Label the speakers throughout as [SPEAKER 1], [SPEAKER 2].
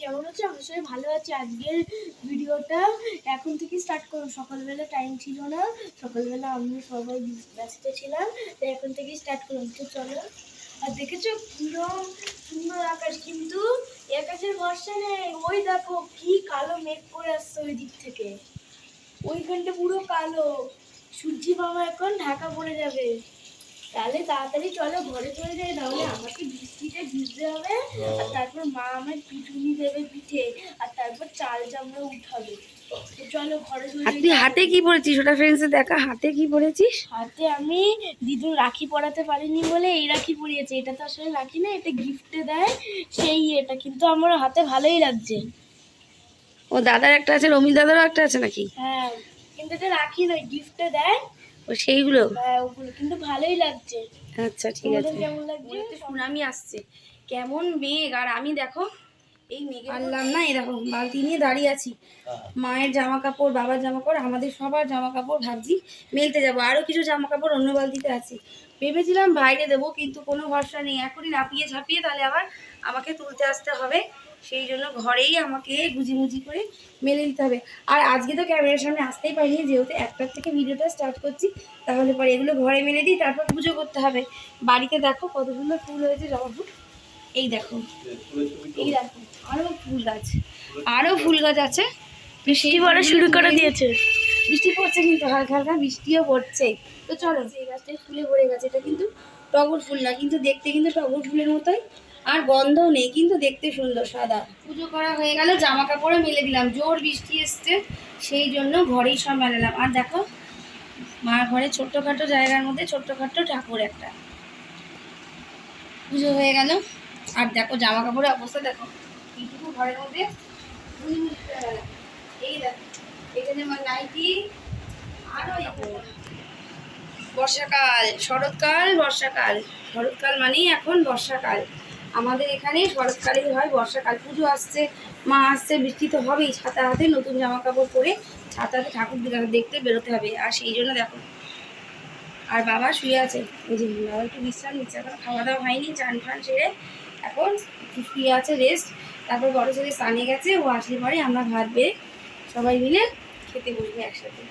[SPEAKER 1] কেমন সবাই ভালো আছে। আজকের ভিডিওটা এখন স্টার্ট সকালবেলা টাইম ছিল না। সকালবেলা সবাই ছিলাম। এখন স্টার্ট করলাম চলো। আর দেখেছ পুরো সুন্দর আকাশ? কিন্তু ভরসা নেই। ওই দেখো কি কালো মেঘ ওই দিক থেকে। ওইখানটা পুরো কালো। সূর্যি মামা এখন ঢাকা পড়ে যাবে। তাহলে তাড়াতাড়ি চলো ঘরে চলে যাই তাহলে আমাকে বৃষ্টিতে ভিজতে হবে আর তারপর মা আমার পিঠুনি দেবে পিঠে আর তারপর চাল চামড়া উঠাবে। চলো ঘরে চলে
[SPEAKER 2] তুই হাতে কি পরেছিস? ওটা ফ্রেন্ডসে দেখা হাতে কি পরেছিস?
[SPEAKER 1] হাতে আমি দিদুর রাখি পরাতে পারিনি বলে এই রাখি পরিয়েছে এটা তো আসলে রাখি না এটা গিফটে দেয় সেই এটা কিন্তু আমার হাতে ভালোই লাগছে।
[SPEAKER 2] ও দাদার একটা আছে রমিল দাদারও একটা আছে নাকি?
[SPEAKER 1] হ্যাঁ কিন্তু এটা রাখি নয় গিফটে দেয়।
[SPEAKER 2] ও সেইগুলো?
[SPEAKER 1] হ্যাঁ ওগুলো। কিন্তু ভালোই লাগছে।
[SPEAKER 2] আচ্ছা ঠিক আছে।
[SPEAKER 1] কেমন লাগছে?
[SPEAKER 2] সুনামি আসছে। কেমন মেঘ। আর আমি দেখো এই মেঘে পারলাম না এই দেখো বালতি নিয়ে দাঁড়িয়ে আছি। মায়ের জামা কাপড় বাবার জামা কাপড় আমাদের সবার জামা কাপড় ভাবছি মেলতে যাব। আরও কিছু জামা কাপড় অন্য বালতিতে আছে। ভেবেছিলাম বাইরে দেবো কিন্তু কোনো ভরসা নেই। এখনই নাপিয়ে ঝাঁপিয়ে তাহলে আবার আমাকে তুলতে আসতে হবে। সেই জন্য ঘরেই আমাকে গুজি মুজি করে মেলে দিতে হবে। আর আজকে তো ক্যামেরার সামনে আসতেই পারিনি যেহেতু একটার থেকে ভিডিওটা স্টার্ট করছি তাহলে পরে এগুলো ঘরে মেলে দিই তারপর পুজো করতে হবে। বাড়িতে দেখো কত সুন্দর ফুল হয়েছে জবা ফুল। এই দেখো এই দেখো আরও ফুল গাছ আরও ফুল গাছ আছে।
[SPEAKER 1] বৃষ্টি পড়া শুরু করে দিয়েছে।
[SPEAKER 2] বৃষ্টি পড়ছে কিন্তু হালকা হালকা বৃষ্টিও পড়ছে। তো চলো এই গাছটায় ফুলে ভরে গেছে এটা কিন্তু টগর ফুল না কিন্তু দেখতে কিন্তু টগর ফুলের মতোই। আর গন্ধও নেই, কিন্তু দেখতে সুন্দর, সাদা। পুজো করা হয়ে গেল জামা কাপড়ে মেলে দিলাম। জোর বৃষ্টি এসছে, সেই জন্য ঘরেই সব মেলালাম। আর দেখো, মার ঘরে ছোট্টখাটো জায়গার মধ্যে ছোট্টখাটো ঠাকুর একটা। পুজো হয়ে গেল। আর দেখো জামা কাপড়ের অবস্থা দেখো। এইটুকু ঘরের মধ্যে। এই এখানে নাইটি আরও বর্ষাকাল, শরৎকাল বর্ষাকাল। শরৎকাল মানেই এখন বর্ষাকাল। আমাদের এখানে শরৎকালেই হয়, বর্ষাকাল, পুজো আসছে, মা আসছে, বৃষ্টি তো হবেই, ছাতা হাতে নতুন জামা কাপড় পরে ছাতাতে ঠাকুর দেখতে বেরোতে হবে। আর সেই জন্য দেখো, আর বাবা শুয়ে আছে। যে বাবা একটু বিশ্রাম নিচ্ছে, এখন খাওয়া দাওয়া হয়নি, চান ফান সেরে এখন শুয়ে আছে রেস্ট তারপর বড় ছেলে স্নানে গেছে, ও আসলে পরে আমরা ভাত বেয়ে সবাই মিলে খেতে বসবো একসাথে।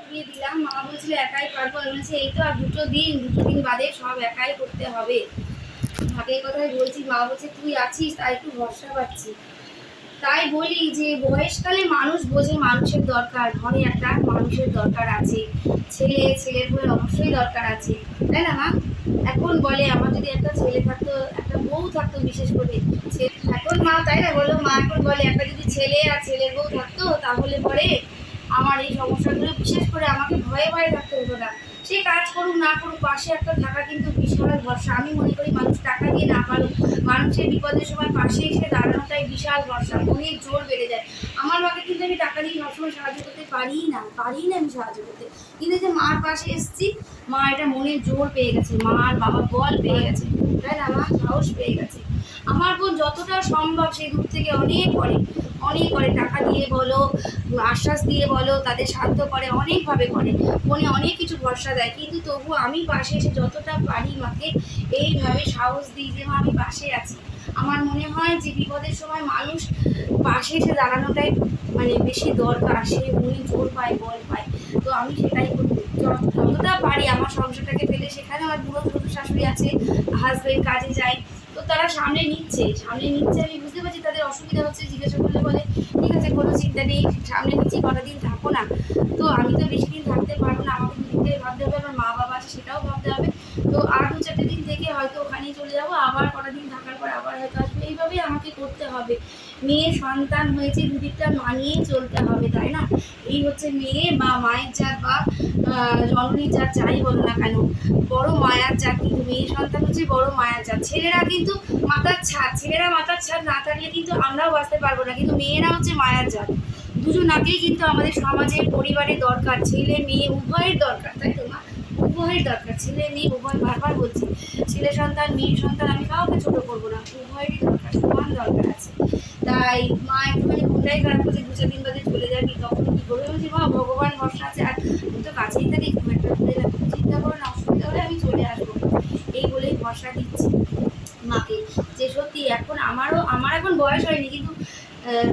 [SPEAKER 2] করিয়ে দিলাম, মা বলছিল, একাই পারব? আমি বলছি, এই তো আর দুটো দিন দুটো দিন বাদে সব একাই করতে হবে। ভাগের কথাই বলছি, মা বলছে, তুই আছিস, তাই একটু ভরসা পাচ্ছি। তাই বলি যে, বয়সকালে মানুষ বোঝে মানুষের দরকার ঘরে একটা মানুষের দরকার আছে। ছেলে, ছেলের বই অবশ্যই দরকার আছে। তাই না, মা? এখন বলে, আমার যদি একটা ছেলে থাকতো, একটা বউ থাকতো বিশেষ করে এখন মা, তাই না বলো? মা এখন বলে, একটা যদি ছেলে আর ছেলের বউ থাকতো, তাহলে পরে আমার এই সমস্যাগুলো বিশেষ করে আমাকে ভয়ে ভয়ে থাকতে হতো না। সে কাজ করুক, না করুক, পাশে একটা থাকা কিন্তু বিশাল ভরসা। আমি মনে করি মানুষ টাকা দিয়ে না পারুক, মানুষের বিপদের সময় পাশে এসে দাঁড়ানোটাই বিশাল ভরসা, অনেক জোর বেড়ে যায়। আমার মাকে কিন্তু আমি টাকা দিয়ে সবসময় সাহায্য করতে পারি না পারি না আমি সাহায্য করতে। কিন্তু যে মার পাশে এসেছি, মা এটা মনের জোর পেয়ে গেছে, মার বাবা বল পেয়ে গেছে তাই না মা সাহস পেয়ে গেছে। আমার বোন যতটা সম্ভব সেই দূর থেকে অনেক করে অনেক করে টাকা দিয়ে বলো, আশ্বাস দিয়ে বলো, তাদের সাধ্য করে, অনেকভাবে করে। মনে অনেক কিছু ভরসা দেয়। কিন্তু তবু আমি পাশে এসে যতটা পারি মাকে এইভাবে সাহস দিই যে আমি পাশে আছি। আমার মনে হয় যে, বিপদের সময় মানুষ পাশে এসে দাঁড়ানোটাই মানে বেশি দরকার। সে মনে জোর পায়, বল পায়। তো আমি সেটাই যতটা পারি আমার সংসারটাকে ফেলে সেখানে আমার বুড়ো শ্বশুর শাশুড়ি আছে হাজবেন্ড কাজে যায় তারা সামনে নিচ্ছে সামনে নিচ্ছে, আমি বুঝতে পারছি তাদের অসুবিধা হচ্ছে, জিজ্ঞাসা করলে বলে, ঠিক আছে, কোনো চিন্তা নেই, সামনে নিচ্ছি, কটা দিন থাকো না। তো আমি তো বেশি দিন থাকতে পারব না, আমাকে থেকে ভাবতে হবে, আমার মা বাবা আছে সেটাও ভাবতে হবে। তো আর দু চারটে দিন থেকে হয়তো ওখানেই চলে যাব, আবার কটা দিন থাকার পর আবার হয়তো আসবে, এইভাবেই আমাকে করতে হবে। মেয়ে সন্তান হয়েছে, দুদিকটা মানিয়েই চলতে হবে, তাই না? এই হচ্ছে মেয়ে বা মায়ের জাত বা জননীর জাত যাই বলো না কেন, বড় মায়ার জাত কিন্তু মেয়ে সন্তান হচ্ছে বড় মায়ার জাত ছেলেরা কিন্তু মাথার ছাদ, ছেলেরা মাথার ছাদ না থাকলে কিন্তু আমরাও বাঁচতে পারব না, কিন্তু মেয়েরা হচ্ছে মায়ার জাত দুজনাকেই কিন্তু আমাদের সমাজের পরিবারের দরকার, ছেলে মেয়ে উভয়ের দরকার, তাই তো মা? উভয়ের দরকার, ছেলে মেয়ে উভয় বারবার বলছি। ছেলে সন্তান, মেয়ে সন্তান, আমি কাউকে ছোট করব না, উভয়েরই দরকার, সমান দরকার আছে। তাই মা একটুখানি মনটাই খারাপ করছে, দু চার দিন বাদে চলে যাবি তখন কি করবে বলছি মা ভগবান ভরসা আছে, আর আমি তো কাছেই থাকি খুব একটা দূরে তুমি চিন্তা করো না, অসুবিধা হলে আমি চলে আসব। এই বলেই ভরসা দিচ্ছি মাকে, যে সত্যি এখন আমারও, আমার এখন বয়স হয়নি, কিন্তু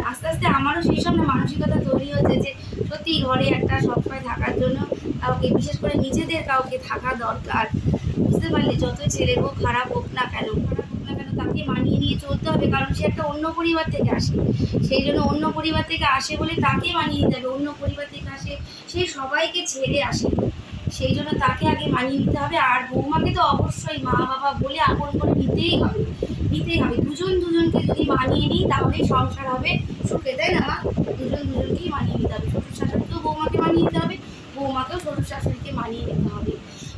[SPEAKER 2] আস্তে আস্তে আমারও সেই সব না মানসিকতা তৈরি হয়েছে যে সত্যি ঘরে একটা সবসময় থাকার জন্য কাউকে, বিশেষ করে নিজেদের কাউকে থাকা দরকার। বুঝতে পারলে যতই ছেলে হোক, খারাপ হোক না কেন, খারাপ তাকে মানিয়ে নিয়ে চলতে হবে, কারণ সে একটা অন্য পরিবার থেকে আসে। সেই জন্য অন্য পরিবার থেকে আসে বলে তাকে মানিয়ে নিতে হবে, অন্য পরিবার থেকে আসে, সে সবাইকে ছেড়ে আসে। সেই জন্য তাকে আগে মানিয়ে নিতে হবে, আর বৌমাকে তো অবশ্যই মা বাবা বলে আপন করে নিতেই হবে নিতেই হবে। দুজন দুজনকে যদি মানিয়ে নিই, তাহলেই সংসার হবে সুখে, তাই না মা? দুজন দুজনকেই মানিয়ে নিতে হবে। শ্বশুর শাশুড়িকেও বৌমাকে মানিয়ে নিতে হবে, বৌমাকেও শ্বশুর শাশুড়িকে মানিয়ে নিতে হবে।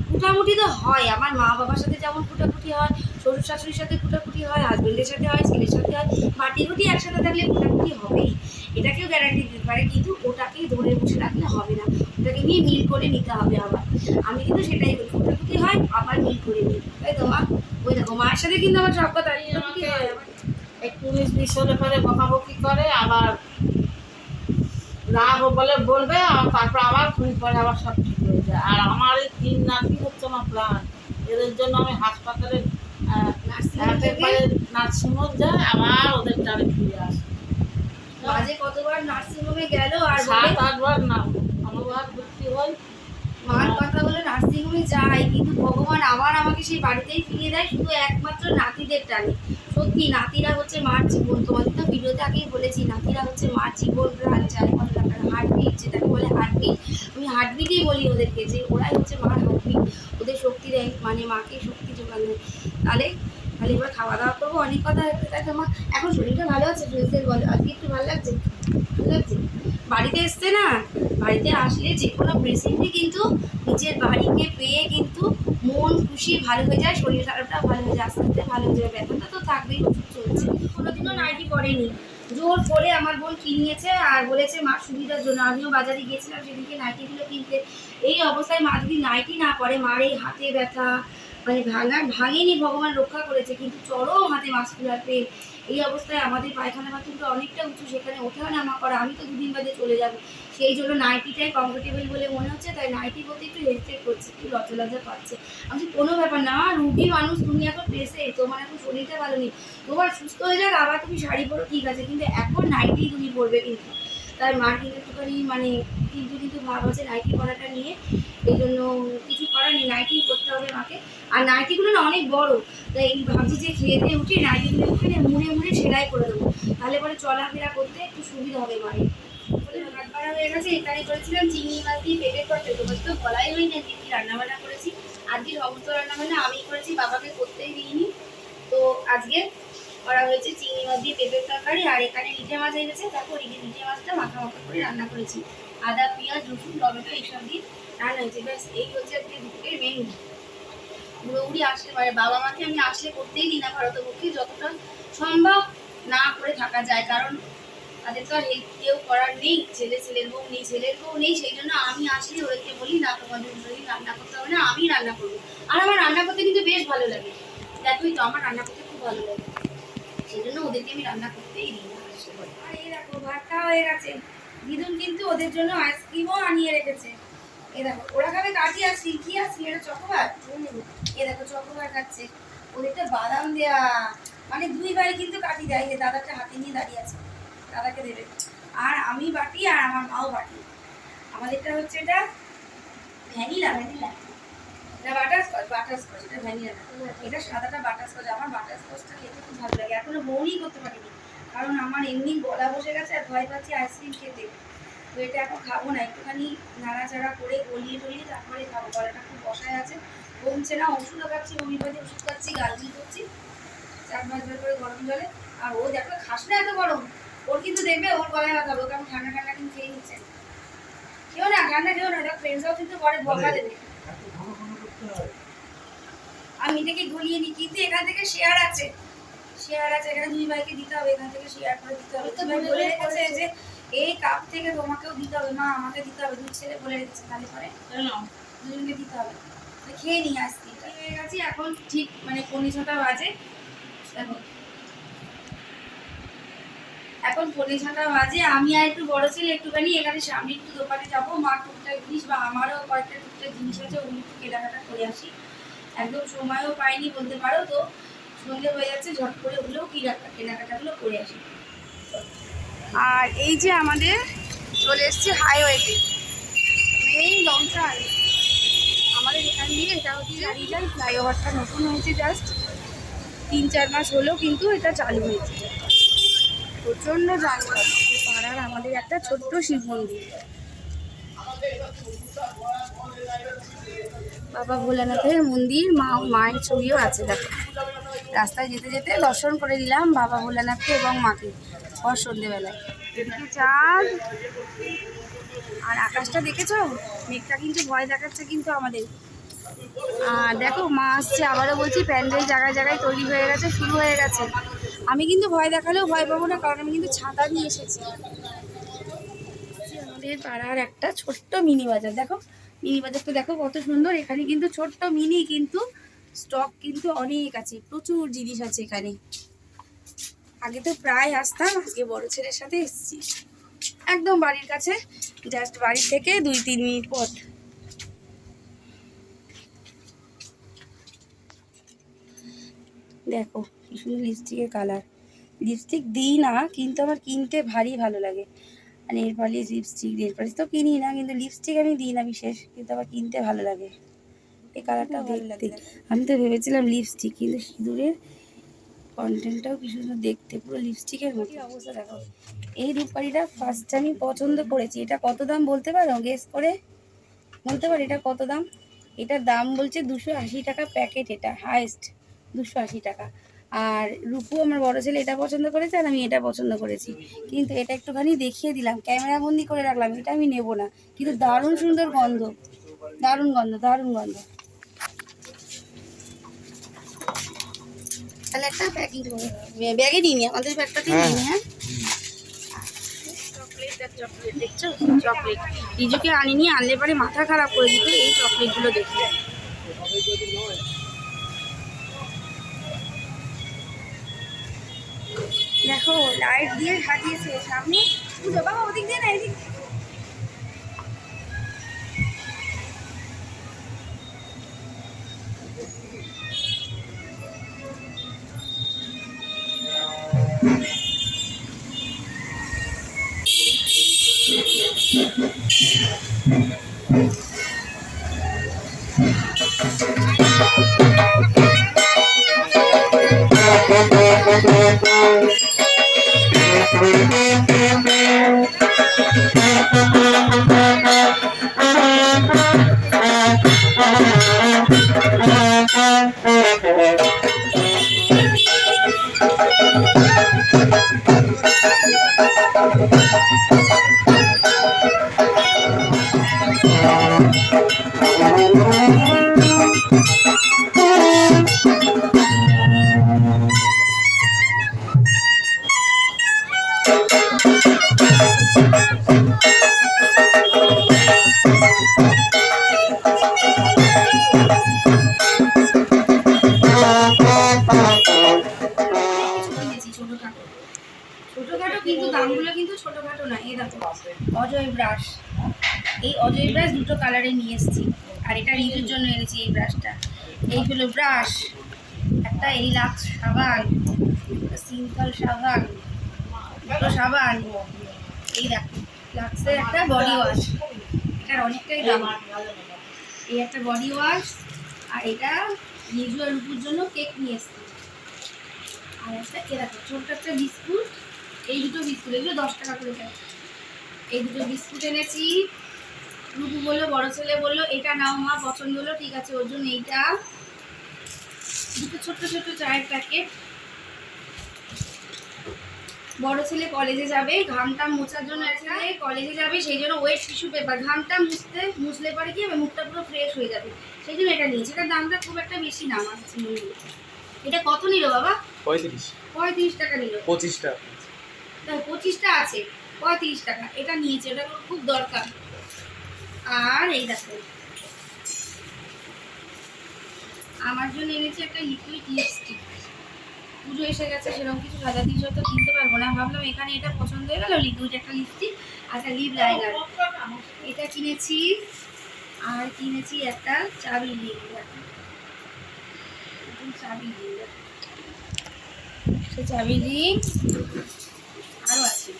[SPEAKER 2] ফুটাফুটি তো হয়, আমার মা বাবার সাথে যেমন ফুটাফুটি হয় শ্বশুর শাশুড়ির সাথে ফুটাফুটি হয় হাজবেন্ডের সাথে হয় ছেলের সাথে হয় বাটি গুটি একসাথে থাকলে ফুটাফুটি হবেই। এটাকেও গ্যারান্টি দিতে পারে কিন্তু ওটাকেই ধরে বসে রাখলে হবে না। ওটাকে নিয়ে মিল করে নিতে হবে আবার। আমি কিন্তু সেটাই বলি ফুটাফুটি হয় আবার মিল করে নিই। তাই তো মা ওই দেখো মায়ের সাথে কিন্তু আমার সব কথা
[SPEAKER 3] একটু হলে পরে বকাবকি করে আবার রাগ বলে বলবে তারপর আবার খুন পরে আবার সব ঠিক হয়ে যায়। আর আমার এই তিন নাতি হচ্ছে আমার প্রাণ। এদের জন্য আমি হাসপাতালে নার্সিংহোম যাই আবার ওদের টানে ফিরে আসে।
[SPEAKER 2] মাঝে কতবার নার্সিংহোমে গেল আর
[SPEAKER 3] সাত আটবার না অনেকবার ভর্তি হই।
[SPEAKER 2] মার কথা বলে নার্সিংহোমে যাই কিন্তু ভগবান আবার আমাকে সেই বাড়িতেই ফিরিয়ে দেয় শুধু একমাত্র নাতিদের টানে। সত্যি নাতিরা হচ্ছে মার জীবন। তোমাদের তো ভিডিওতে আগেই বলেছি নাতিরা হচ্ছে মার জীবন প্রাণ যাই বলে হার্টবিট যেটাকে বলে হার্টবিট আমি হার্টবিটই বলি ওদেরকে যে ওরাই হচ্ছে মার হার্টবিট ওদের শক্তি দেয় মানে মাকে শক্তি দেয় তাহলে তাহলে এবার খাওয়া দাওয়া করব। অনেক কথা তাই তোমার এখন শরীরটা ভালো আছে ফ্রেন্ডসদের বলে। আজকে একটু ভালো লাগছে? ভালো লাগছে? বাড়িতে এসছে না? বাড়িতে আসলে যে কোনো পেশেন্টই কিন্তু নিজের বাড়িকে পেয়ে কিন্তু মন খুশি, ভালো হয়ে যায়, শরীর খারাপটা ভালো হয়ে যায়, আস্তে আস্তে ভালো হয়ে যায় ব্যথাটা তো থাকবেই, ওষুধ চলছে। কোনোদিনও নাইটি করেনি জোর করে আমার বোন কিনিয়েছে আর বলেছে, মা, সুবিধার জন্য। আমিও বাজারে গিয়েছিলাম সেদিকে নাইটিগুলো কিনতে। এই অবস্থায় মা যদি নাইটি না পরে, মার এই হাতে ব্যথা মানে ভাঙা, ভাঙেনি, ভগবান রক্ষা করেছে, কিন্তু চরম হাতে মাস্কুলার পেন এই অবস্থায় আমাদের পায়খানা বাথরুমটা অনেকটা উঁচু, সেখানে ওঠা নামা করা। আমি তো দুদিন বাদে চলে যাব। সেই জন্য নাইটিটাই কমফোর্টেবল বলে মনে হচ্ছে, তাই নাইটি বলতে একটু হেজিটেট করছে, একটু লজ্জা লজ্জা পাচ্ছে। আমি কোনো ব্যাপার না রুগী মানুষ, তুমি এখন পেসে তোমার এখন শরীরটা ভালো নেই। তোমার সুস্থ হয়ে যাক, আবার তুমি শাড়ি পরো, ঠিক আছে, কিন্তু এখন নাইটি তুমি পরবে কিন্তু। তাই মার কিন্তু একটুখানি মানে কিন্তু কিন্তু ভাব আছে নাইটি পরাটা নিয়ে। এই জন্য কিছু করার নেই নাইটি করতে হবে মাকে। আর নাইটিগুলো না অনেক বড়। তাই এই ভাবছি যে দিয়ে উঠে নাইটিগুলো ওখানে মুড়ে মুড়ে সেলাই করে দেবো। তাহলে পরে চলাফেরা করতে একটু সুবিধা হবে বাড়া হয়ে গেছে করেছিলাম চিংড়ি দিয়ে তোমার তো বলাই আজকে কি রান্নাবান্না করেছি। সমস্ত আমি করেছি, বাবাকে করতেই দিইনি। তো আজকে করা হয়েছে, চিংড়ি মাছ দিয়ে পেঁপের তরকারি, আর এখানে লিটে মাছ গেছে তারপর এই লিটে মাছটা মাখা মাখা করে রান্না করেছি। আদা, পেঁয়াজ, রসুন, টমেটো, এইসব দিয়ে রান্না হয়েছে। ব্যাস, এই হচ্ছে আজকে দুপুরের মেনু পুরোপুরি আসলে মানে বাবা মাকে আমি আসলে করতেই দিই না ভারতপক্ষে যতটা সম্ভব না করে থাকা যায়। কারণ তাদের তো আর হেল্প কেউ করার নেই। ছেলে, ছেলের বউ নেই, ছেলের বউ নেই, সেই জন্য আমি আসলে ওদেরকে বলি, না, তোমাদের যদি রান্না করতে হবে না, আমি রান্না করব। আর আমার রান্না করতে কিন্তু বেশ ভালো লাগে। দেখোই তো আমার রান্না করতে খুব ভালো লাগে। ওদেরকে আমি রান্না করতেই এই দেখো হয়ে গেছে। কিন্তু ওদের জন্য আইসক্রিমও আনিয়ে রেখেছে। এ দেখো, ওরা আর সিলের চকোবার? এ দেখো, চকোবার খাচ্ছে। ওদেরটা বাদাম দেয়া। মানে দুই ভাই কিন্তু কাঠি দেয় যে দাদাটা হাতে নিয়ে দাঁড়িয়ে আছে। দাদাকে দেবে। আর আমি বাটি আর আমার মাও বাটি। আমাদেরটা হচ্ছে এটা ভ্যানিলা ভ্যানিলা। এটা বাটারস্কচ বাটারস্কচ এটা ভ্যানিলা না। এটা সাদাটা বাটারস্কচ আমার বাটারস্কচটা খেতে খুব ভালো লাগে। এখনও বউই করতে পারিনি, কারণ আমার এমনি গলা বসে গেছে আর ভয় পাচ্ছি আইসক্রিম খেতে। তো এটা এখন খাব না, একটুখানি নাড়াচাড়া করে গলিয়ে টলিয়ে তারপরে খাব। গলাটা খুব বসায় আছে, কমছে না, ওষুধও খাচ্ছি হোমিওপ্যাথি ওষুধ খাচ্ছি গার্গিল করছি, চার পাঁচবার করে গরম জলে। আর ও দেখো, খাস না এত গরম। ওর কিন্তু দেখবে, ওর গলায় ব্যথা আমি ঠান্ডা ঠান্ডা কিন্তু খেয়ে নিচ্ছে। কেউ না, ঠান্ডা কেউ না, দেখ ফ্রেন্ডসরাও কিন্তু পরে বকা দেবে। আমি এটাকে গলিয়ে নিই কিন্তু এখান থেকে শেয়ার আছে। শেয়ার আছে এখানে দুই ভাইকে দিতে হবে এখান থেকে শেয়ার করে দিতে হবে। তুমি বলে রেখেছে যে এই কাপ থেকে তোমাকেও দিতে হবে মা আমাকে দিতে হবে। দুধ ছেলে বলে রেখেছে তাহলে পরে দুজনকে দিতে হবে। খেয়ে নিয়ে আসতে হয়ে গেছি এখন ঠিক মানে পনেরো ছটা বাজে। দেখো এখন পৌনে ছটা বাজে, আমি আর একটু বড় ছেলে একটুখানি, এখানে সামনে একটু দোকানে যাব, মা টুকটাক জিনিস বা আমারও কয়েকটা টুকটাক জিনিস আছে, ওগুলো একটু কেনাকাটা করে আসি। একদম সময়ও পাইনি বলতে পারো তো, সন্ধে হয়ে যাচ্ছে, ঝট করে হলেও কেনাকাটা কেনাকাটাগুলো করে আসি। আর এই যে আমাদের চলে এসছে হাইওয়েতে মেইন লঞ্চাল আমাদের এখান দিয়ে এটা হচ্ছে চারিজাল ফ্লাইওভারটা নতুন হয়েছে জাস্ট তিন চার মাস হলো কিন্তু এটা চালু হয়েছে। প্রচণ্ড পাড়ার আমাদের একটা ছোট্ট শিব মন্দির। বাবা ভোলানাথের মন্দির, মা মায়ের ছবিও আছে, দেখো। রাস্তায় যেতে যেতে দর্শন করে দিলাম বাবা ভোলানাথকে এবং মাকে পর সন্ধেবেলায়। এদিকে চাঁদ। আর আকাশটা দেখেছ? মেঘটা কিন্তু ভয় দেখাচ্ছে কিন্তু আমাদের। আর দেখো, মা আসছে, আবারও বলছি, প্যান্ডেল জায়গায় জায়গায় তৈরি হয়ে গেছে, শুরু হয়ে গেছে। আমি কিন্তু ভয় দেখালেও ভয় পাবো না, কারণ আমি কিন্তু ছাতা নিয়ে এসেছি। আমাদের পাড়ার একটা ছোট্ট মিনি বাজার, দেখো, মিনি বাজারটা দেখো কত সুন্দর, এখানে কিন্তু ছোট্ট মিনি কিন্তু স্টক কিন্তু অনেক আছে, প্রচুর জিনিস আছে এখানে। আগে তো প্রায় আসতাম, আজকে বড় ছেলের সাথে এসেছি। একদম বাড়ির কাছে জাস্ট বাড়ি থেকে দুই, তিন মিনিট পথ। দেখো কি সুন্দর লিপস্টিকের কালার লিপস্টিক দিই না কিন্তু আমার কিনতে ভারী ভালো লাগে। আর nail polish lipstick nail polish তো কিনি না কিন্তু লিপস্টিক আমি দিই না বিশেষ কিন্তু আমার কিনতে ভালো লাগে। এই কালারটাও ভালো লাগে। আমি তো ভেবেছিলাম লিপস্টিক কিন্তু সিঁদুরের কন্টেন্টটাও কি সুন্দর দেখতে পুরো লিপস্টিকের মতো অবস্থা দেখো। এই রূপকারিটা ফার্স্ট আমি পছন্দ করেছি। এটা কত দাম বলতে পারো? গেস করে? বলতে পারো এটা কত দাম? এটার দাম বলছে দুশো আশি টাকা প্যাকেট এটা হাইস্ট দুশো আশি টাকা। আর রূপু আমার বড় ছেলে এটা পছন্দ করেছে আর আমি এটা পছন্দ করেছি। কিন্তু এটা একটুখানি দেখিয়ে দিলাম ক্যামেরা বন্দি করে রাখলাম এটা আমি নেব না। কিন্তু দারুণ সুন্দর গন্ধ দারুণ গন্ধ দারুণ গন্ধ। তাহলে একটা প্যাকিং করে ব্যাগে নিয়ে নি আমাদের ব্যাগটাতে নিয়ে নি হ্যাঁ? চকলেট চকলেট দেখছ? চকলেট রিজুকে আনিনি আনলে পরে মাথা খারাপ করে দিত এই চকলেটগুলো দেখে দেখো লাইট দিয়ে সাজিয়েছে সামনে পুজো বাবা ওদিক দিয়ে না এদিক দিয়ে। কিনেছি দুটো সাবান। এই দেখো লাক্সের একটা বডি ওয়াশ এটার অনেকটাই দাম। এই একটা বডি ওয়াশ আর এটা রিজু আর রূপুর জন্য কেক নিয়ে এসেছি। আর একটা এ দেখো, ছোট্ট একটা বিস্কুট। এই দুটো বিস্কুট, এগুলো দশ টাকা করে দেয় এই দুটো বিস্কুট এনেছি। রুবু বলল, বড় ছেলে বলল, এটা নাও মা, পছন্দ হলো, ঠিক আছে, ওর জন্য এইটা। দুটো ছোট্ট ছোট্ট চায়ের প্যাকেট বড় ছেলে কলেজে যাবে ঘামটা মোছার জন্য ছেলে কলেজে যাবে সেই জন্য ওয়েট টিস্যু পেপার ঘামটা মুছতে মুছলে পরে কি হবে মুখটা পুরো ফ্রেশ হয়ে যাবে। সেই জন্য এটা নিয়েছি। এটার দামটা খুব একটা বেশি না আমার কাছে এটা কত নিল বাবা?
[SPEAKER 4] পঁয়ত্রিশ।
[SPEAKER 2] পঁয়ত্রিশ টাকা নিল।
[SPEAKER 4] পঁচিশটা।
[SPEAKER 2] পঁচিশটা আছে পঁয়ত্রিশ টাকা। এটা নিয়েছে এটা খুব দরকার। আর এই দেখো। আমার জন্য এনেছি একটা লিকুইড লিপস্টিক পুজো এসে গেছে, সেরকম কিছু সাজা জিনিস তো কিনতে পারব না। ভাবলাম এখানে এটা পছন্দ হয়ে গেল লিকুইড একটা লিপস্টিক একটা লিপ লাইনার এটা কিনেছি, আর কিনেছি একটা চাবি লিপ চাবি চাবি আরও আছে।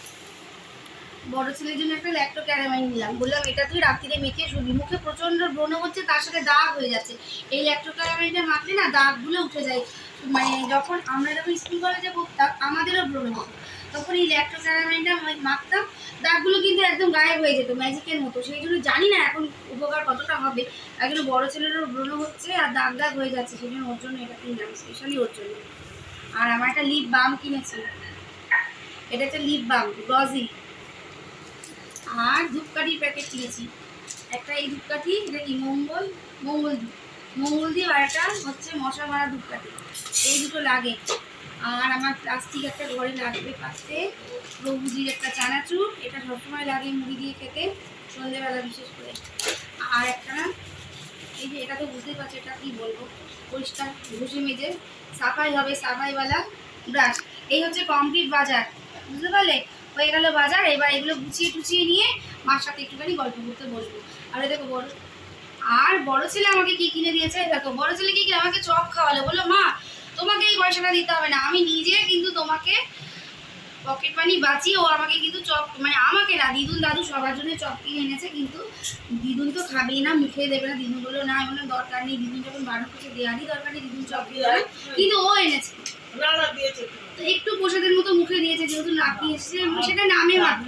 [SPEAKER 2] বড় ছেলের জন্য একটা ল্যাক্টো ক্যারামাইন নিলাম। বললাম, এটা তুই রাত্রিরে মেখে শুবি। মুখে প্রচণ্ড ব্রণ হচ্ছে, তার সাথে দাগ হয়ে যাচ্ছে। এই ল্যাক্টো ক্যারামাইনটা মাখলে না দাগগুলো উঠে যায়। মানে যখন আমরা যখন স্কুল কলেজে পড়তাম, আমাদেরও ব্রণ হতো। তখন এই ল্যাক্টো ক্যারামাইনটা মাখতাম, দাগগুলো কিন্তু একদম গায়েব হয়ে যেত ম্যাজিকের মতো। সেই জন্য জানি না এখন উপকার কতটা হবে। একজন বড় ছেলেরও ব্রণ হচ্ছে আর দাগ দাগ হয়ে যাচ্ছে, সেই জন্য ওর জন্য এটা কিনলাম স্পেশালি ওর জন্য। আর আমার একটা লিপ বাম কিনেছি। এটা হচ্ছে লিপ বাম গ্লজি আর ধূপকাঠির প্যাকেট কিনেছি। একটা এই ধূপকাঠি, এটা কি, মঙ্গল? মঙ্গল ধূপ। মঙ্গল দ্বীপ আর একটা হচ্ছে মশা মারা ধূপকাঠি এই দুটো লাগে। আর আমার প্লাস্টিক একটা ঘরে লাগবে পাশে। প্রভুজির একটা চানাচুর। এটা সবসময় লাগে মুড়ি দিয়ে খেতে সন্ধ্যেবেলা বিশেষ করে। আর একটা না, এই যে এটা তো বুঝতেই পারছ, এটা কি বলব? পরিষ্কার, ঘষে মেজে। সাফাই হবে, সাফাইওয়ালা ব্রাশ এই হচ্ছে কমপ্লিট বাজার। বুঝতে পারলে? হয়ে গেল বাজার, এবার এগুলো গুছিয়ে টুচিয়ে নিয়ে মার সাথে একটুখানি গল্প করতে বসবো। আর দেখো বড় আর বড় ছেলে আমাকে কি কিনে দিয়েছে? দেখো বড় ছেলে কি আমাকে চপ খাওয়ালো? বলল মা তোমাকে এই পয়সাটা দিতে হবে না। আমি নিজে কিন্তু তোমাকে পকেট মানি বাঁচিয়ে ও আমাকে কিন্তু চপ মানে আমাকে না দিদুন দাদু সবার জন্য চপ কিনে এনেছে কিন্তু দিদুন তো খাবেই না মুখে দেবে না। দিদুন বলল না এমন দরকার নেই। দিদুন যখন বারণ করছে দেওয়ারই দরকার নেই দিদুন চপ দিয়ে কিন্তু ও এনেছে।
[SPEAKER 3] না না দিয়েছে।
[SPEAKER 2] তো একটু প্রসাদের মতো মুখে দিয়েছে, যেহেতু নাতি এসছে সেটা নামে মাত্র।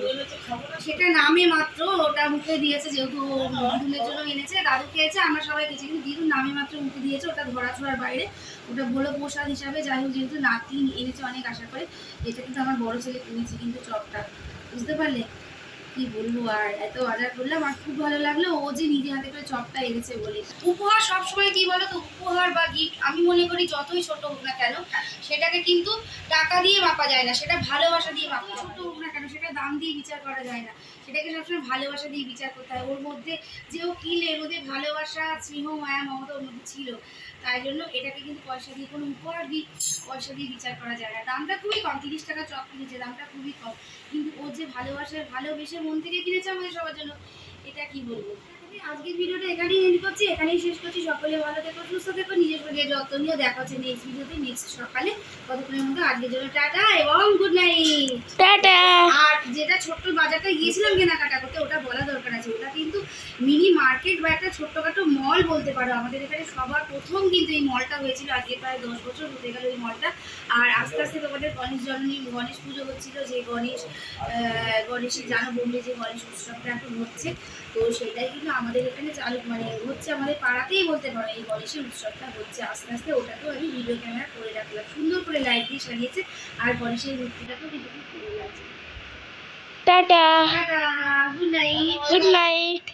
[SPEAKER 2] সেটা নামে মাত্র, ওটা মুখে দিয়েছে, যেহেতু বন্ধুদের জন্য এনেছে, দাদু খেয়েছে, আমরা সবাই খেয়েছি, কিন্তু দিদু নামে মাত্র মুখে দিয়েছে, ওটা ধরা ছোঁয়ার বাইরে। ওটা বলে প্রসাদ হিসাবে, যাই হোক, যেহেতু নাতি এনেছে অনেক আশা করে, এটা কিন্তু আমার বড় ছেলে কিনেছে কিন্তু চপটা। বুঝতে পারলে? কি বলব আর এত অর্ডার করলাম, আর খুব ভালো লাগল। ও যে নিজে হাতে করে চপটা এনেছে বলে। উপহার সবসময় কি বলো তো উপহার বা গিফট আমি মনে করি যতই ছোট হোক না কেন, সেটাকে কিন্তু টাকা দিয়ে মাপা যায় না, সেটা ভালোবাসা দিয়ে মাপা ছোট হোক না কেন, সেটা দাম দিয়ে বিচার করা যায় না। সেটাকে সবসময় ভালোবাসা দিয়ে বিচার করতে হয়। ওর মধ্যে যে ও কিনলে এর মধ্যে ভালোবাসা, স্নেহ, মায়া মমতা ওর মধ্যে ছিল। তাই জন্য এটাকে কিন্তু পয়সা দিয়ে, কোনো উপহার দিই পয়সা দিয়ে বিচার করা যায় না। দামটা খুবই কম, তিরিশ টাকা চক কিনেছে, দামটা খুবই কম। কিন্তু ও যে ভালোবাসে, ভালোবেসে মন থেকে কিনেছে আমাদের সবার জন্য, এটা কি বলব? আজকের ভিডিওটা এখানেই এন্ড করছি। এখানেই শেষ করছি। সকলে ভালো থেকো সুস্থ থেকো নিজের শরীরের যত্ন নিয়ে দেখা হচ্ছে নেক্সট ভিডিওতে নেক্সট সকালে। কতক্ষণের মধ্যে আজকের জন্য টাটা এবং গুড নাইট
[SPEAKER 1] টাটা।
[SPEAKER 2] আর যেটা ছোট্ট বাজারটা গিয়েছিলাম কেনাকাটা করতে ওটা বলা দরকার আছে। ওটা কিন্তু মিনি মার্কেট বা একটা ছোট্টখাটো মল বলতে পারো। আমাদের এখানে সবার প্রথম কিন্তু এই মলটা হয়েছিল। আজকে প্রায় দশ বছর হতে গেল এই মলটা আর আস্তে আস্তে তোমাদের গণেশ জননী গণেশ পুজো হচ্ছিল। যে গণেশ গণেশের জানো বোম্বে যে গণেশ উৎসবটা এখন হচ্ছে। তো সেটাই কিন্তু আমাদের এখানে চালু মানে হচ্ছে আমাদের পাড়াতেই বলতে পারো এই গণেশের উৎসবটা হচ্ছে। আস্তে আস্তে ওটাকেও আমি ভিডিও ক্যামেরা করে রাখলাম। সুন্দর করে লাইট দিয়ে সাজিয়েছে আর গণেশের মূর্তিটাকেও কিন্তু খুব সুন্দর লাগছে।
[SPEAKER 1] Tata.
[SPEAKER 2] Tata good night
[SPEAKER 1] good night